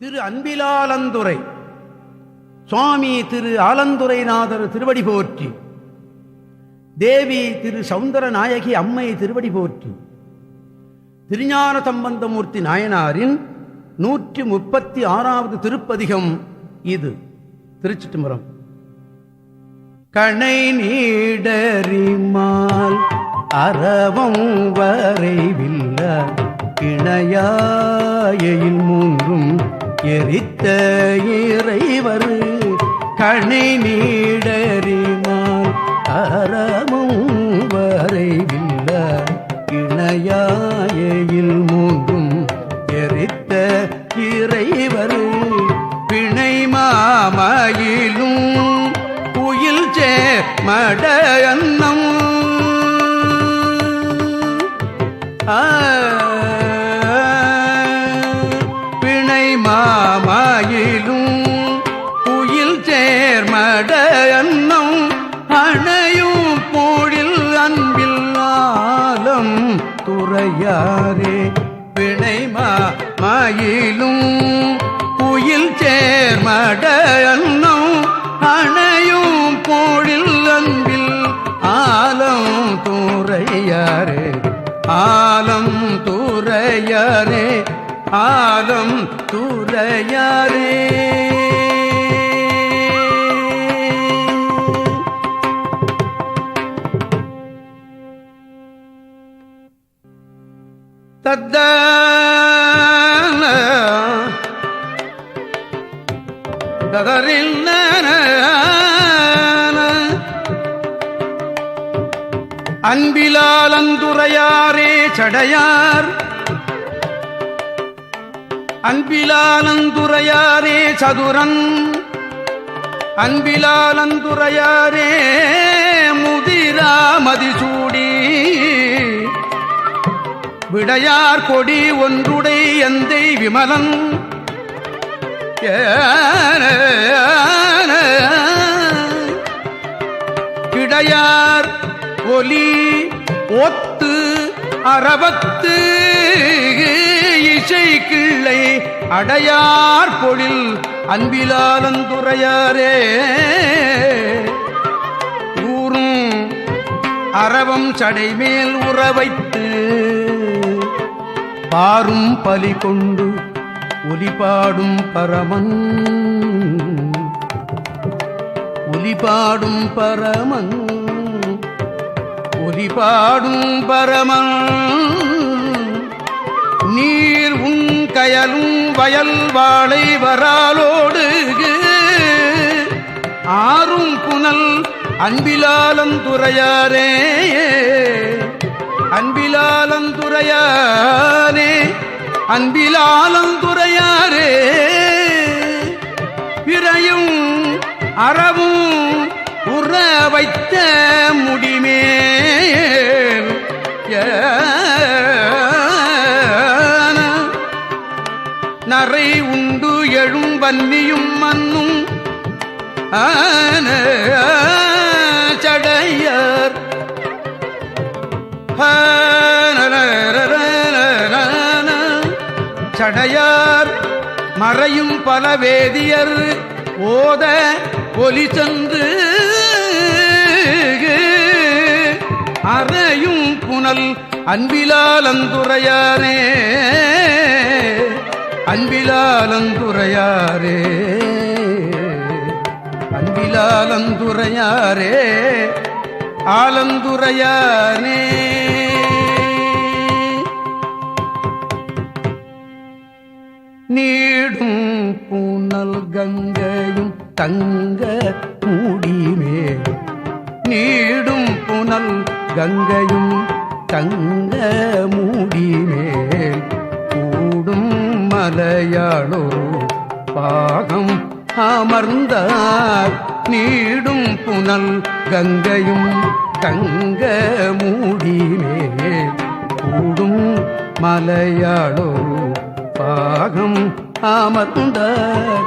திரு அன்பிலாலந்துரை சுவாமி திரு ஆலந்துரைநாதர் திருவடி போற்றி தேவி திரு சௌந்தர நாயகி அம்மை திருவடி போற்றி திருஞான சம்பந்தமூர்த்தி நாயனாரின் நூற்றி முப்பத்தி ஆறாவது திருப்பதிகம் இது. திருச்சிட்டுமரம் கணை நீடறிமால் அறவம் வரைவில்ல இணையாயில் மூன்றும் எரித்த இறைவர் கணை நீடறிமால் அறமும் வரைவில்ல. இணையாயில் மூன்றும் எரித்த இறைவர் பிணை மாமயிலும் குயில் சே மடயன்னம் ஆ, துறையாரே பிணைமா மாமயிலும் குயில் சேர்மட அன்னம் அணையும் போழில் அன்பில் ஆலம் துறையாரே ஆலம் துறையாரே ஆலம் துறையாரே தத்தான தகரில் அன்பிலாலந்துரையாரே சடையார். அன்பிலாலந்துரையாரே சதுரன். அன்பிலாலந்துரையாரே முதிரா மதிசூடி. விடையார் கொடி ஒன்றுடை எந்தை விமலன். கிடையார் ஒலி ஒத்து அறவத்து இசை கிள்ளை அடையார் பொழில் அன்பிலாலந்துறையாரே. ஊரும் அறவம் சடைமேல் உறவைத்து பாரும் பலி கொண்டு ஒலிபாடும் பரமன். ஒலிபாடும் பரமன். ஒலிபாடும் பரமன். நீர் உன் கயலும் வயல் வாழை வராலோடு ஆறும் புனல் அன்பிலாலம் அன்பிலாலந்துரையாரே அன்பிலாலந்துரையாரே அன்பிலாலந்துரையாரே பிறையும் அறவும் உற வைத்த முடிமே நரை உண்டு எழும் வன்னியும் மண்ணும் ஆன. மறையும் பல வேதியர் ஓத ஒலி சென்று அறையும் புனல் அன்பிலாலந்துரையாரே அன்பிலாலந்துரையாரே அன்பிலாலந்துரையாரே ஆலந்துரையானே தங்க மூடிமே நீடும் புனல் கங்கையும் தங்க மூடிமேல் கூடும் மலையாளோ பாகம் அமர்ந்தார். நீடும் புனல் கங்கையும் தங்க மூடிமேல் கூடும் மலையாளோ பாகம் அமர்ந்தார்.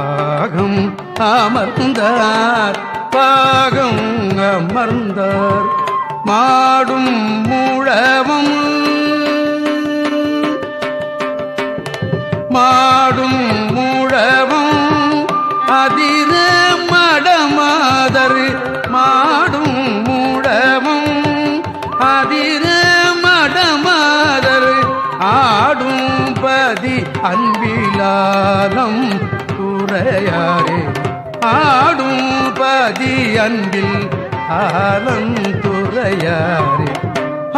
பாகம் அமர்ந்தார் பாகம் அமர்ந்தார். மாடும் மூழவும் ஆடும் பதி அன்பில் ஆலந்துறையாரே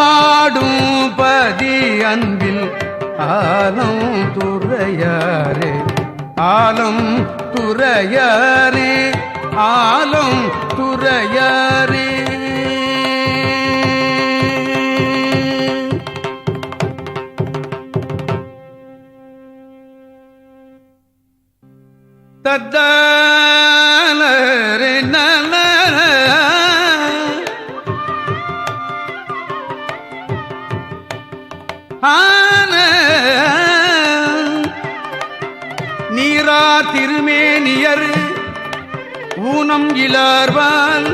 ஆடும் பதி அன்பில் ஆலம் துறையாரே ஆலம் துறையாரே ஆலம் துறையாரே தத்தாலரே ஊனம் இலார்வால்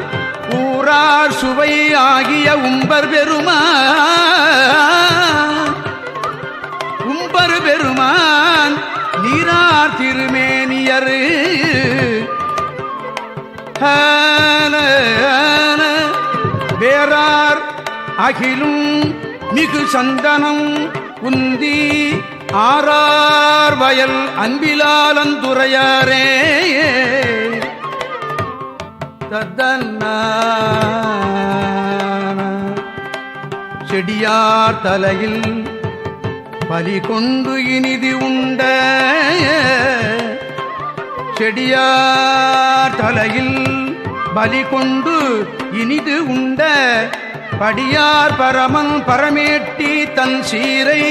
ஊரார் சுவை ஆகிய உம்பர் பெருமான். உம்பர் பெருமான் நீரார் திருமேனியரு. வேறார் அகிலும் மிகு சந்தனம் உந்தி ஆறார் வயல் அன்பிலாலந்துறையாரே தத்தன்ன செடியார் தலையில் பலி கொண்டு இனிதி உண்ட செடியார் தலையில் பலி கொண்டு இனிது உண்ட படியார் பரமன் பரமேட்டி தன் சீரை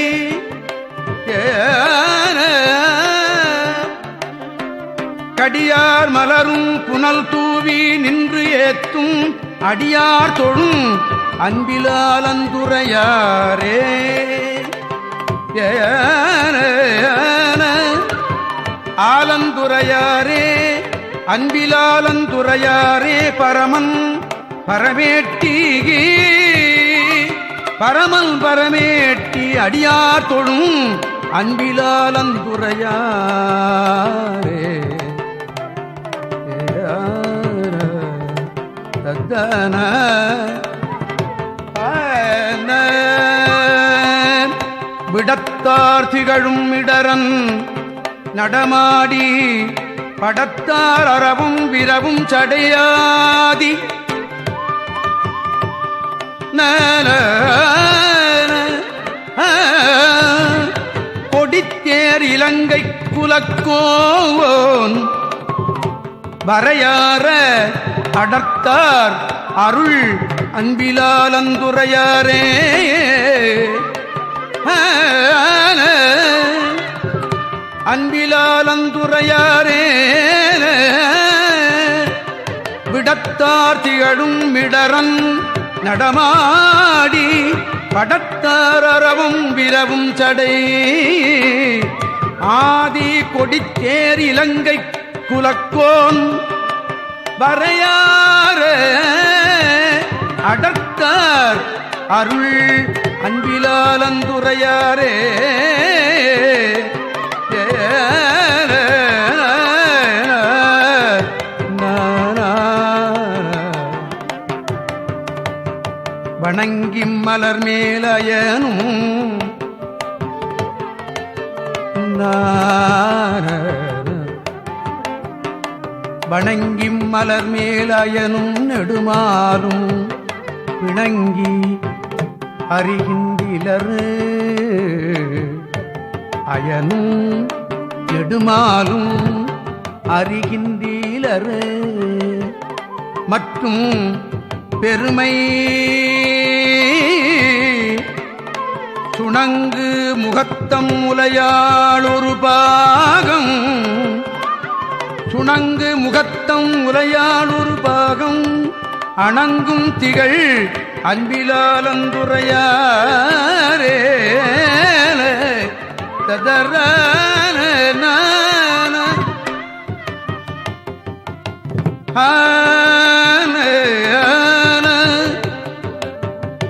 கடியார் மலரும் புனல் தூ தூவி நின்று ஏத்தும் அடியார் தொழும் அன்பிலாலந்துரையாரே ஏன, ஏன. ஆலந்துரையாரே அன்பிலாலந்துரையாரே பரமன் பரமேட்டி பரமன் பரமேட்டி அடியார் தொழும் அன்பிலாலந்துரையாரே தத்தன ஆன. விடத்தார் திகழும் இடரன் நடமாடி படத்தார் அறவும் விரவும் சடையாதி கொடித்தேர் இலங்கை குலக்கோவோன் வரையாற அடர்த்தார் அருள் அன்பிலாலந்துரையாரே அன்பிலாலந்துரையாரே விடத்தார் திகழும் மிடரன் நடமாடி படத்தாரவும் விரவும் சடை. ஆதி கொடித்தேர் இலங்கை குலக்கோன் வரையார அடர்த்தார் அருள் அன்பிலாலந்துரையாரே. வணங்கி மலர் மேலயனும் நான் வணங்கி மலர் மேலயனும் நெடுமாறும் பிணங்கி அறிகின்றிலரு அயனும் நெடுமாலும் அறிகின்றீலர் மற்றும் பெருமை சுணங்கு முகத்தம் உலையாள் பாகம் சுணங்கு முகத்தம் உரையாள் பாகம் அணங்கும் திகழ் அன்பிலாலந்துரையாரே. ததர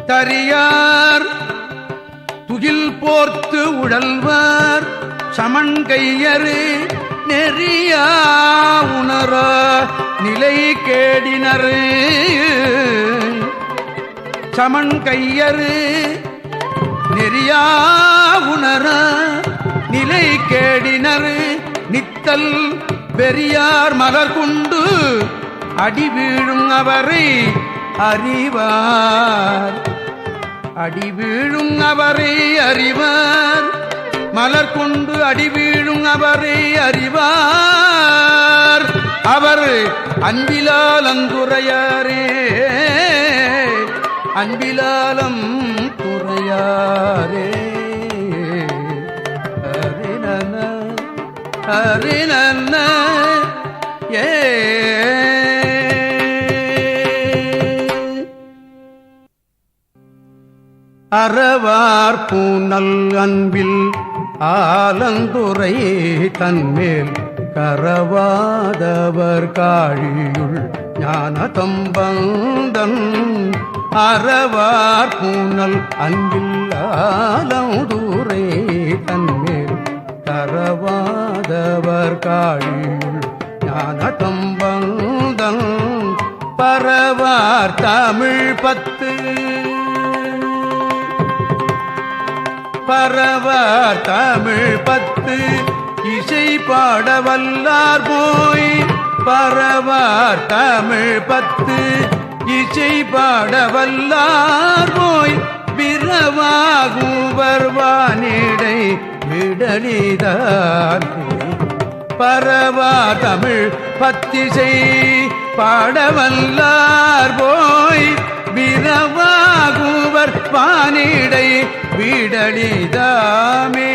தரியார் துகில் போர்த்து உழல்வார் சமன்கையரு நெறியா உணர நிலை கேடினர். சமன் கையரு நெறியா உணர நிலை கேடினர். நித்தல் பெரியார் மலர் கொண்டு அடி வீழும் அவரை அறிவார். அடி வீழும் அவரை அறிவார். மலர் கொண்டு அடிவீழும் அவரை அறிவார். அவர் அன்பிலாலம் துறையாரே அன்பிலாலம் துறையாரே ஹரிநன ஹரிநன ஏ. அறவார் பூனல் அன்பில் ஆலந்துரை தன்மேல் கரவாதவர் காழியுள் ஞானதம்பந்தன் அறவார் பூனல் அன்பில் ஆலந்துரை தன்மேல் கரவாதவர் காழியுள் ஞானதம்பந்தன் பரவார் தமிழ் பத்து. பரவார் தமிழ் பத்து. இசை பாட வல்லார் போய் பரவார் தமிழ் பத்து. இசை பாட வல்லார் போய் பிறவாகுவர் வானிடை விடலிதார் பரவா தமிழ் பத்திசை பாடவல்லார் போய் விரவா பானிடை வீடழிதாமே.